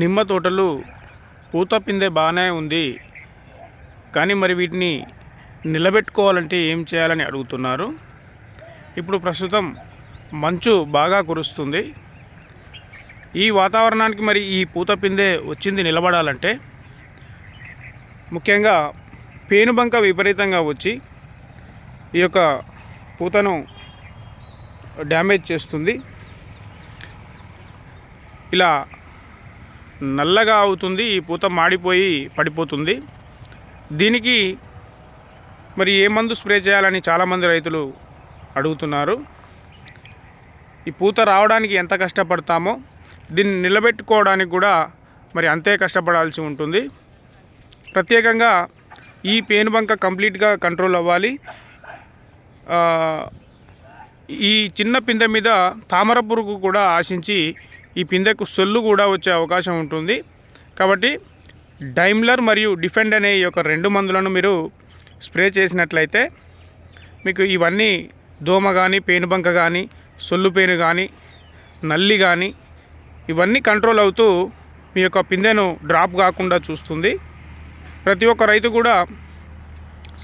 నిమ్మ తోటలు పూత పిందె బాగానే ఉంది. కానీ మరి వీటిని నిలబెట్టుకోవాలంటే ఏం చేయాలని అడుగుతున్నారు? ఇప్పుడు ప్రస్తుతం మంచు బాగా కురుస్తుంది. ఈ వాతావరణానికి మరి ఈ పూత పిందె వచ్చింది నిలబడాలంటే ముఖ్యంగా పేనుబంక విపరీతంగా వచ్చి ఈ యొక్క పూతను డ్యామేజ్ చేస్తుంది. ఇలా నల్లగా అవుతుంది ఈ పూత మాడిపోయి పడిపోతుంది. దీనికి మరి ఏ మందు స్ప్రే చేయాలని చాలామంది రైతులు అడుగుతున్నారు. ఈ పూత రావడానికి ఎంత కష్టపడతామో దీన్ని నిలబెట్టుకోవడానికి కూడా మరి అంతే కష్టపడాల్సి ఉంటుంది. ప్రత్యేకంగా ఈ పేనుబంక కంప్లీట్గా కంట్రోల్ అవ్వాలి. ఈ చిన్న పిందె మీద తామర పురుగు కూడా ఆశించి ఈ పిందెకు సొల్లు కూడా వచ్చే అవకాశం ఉంటుంది. కాబట్టి డైమ్లర్ మరియు డిఫెండ్ అనే ఈ యొక్క రెండు మందులను మీరు స్ప్రే చేసినట్లయితే మీకు ఇవన్నీ దోమ కానీ పేనుబంక కానీ సొల్లు పేను కానీ నల్లి కానీ ఇవన్నీ కంట్రోల్ అవుతూ మీ యొక్క పిందెను డ్రాప్ కాకుండా చూస్తుంది. ప్రతి ఒక్క రైతు కూడా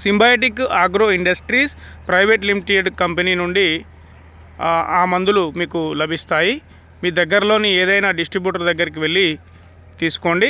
symbiotic agro industries private limited company నుండి ఆ మందులు మీకు లభిస్తాయి. మీ దగ్గరలోని ఏదైనా డిస్ట్రిబ్యూటర్ దగ్గరికి వెళ్ళి తీసుకోండి.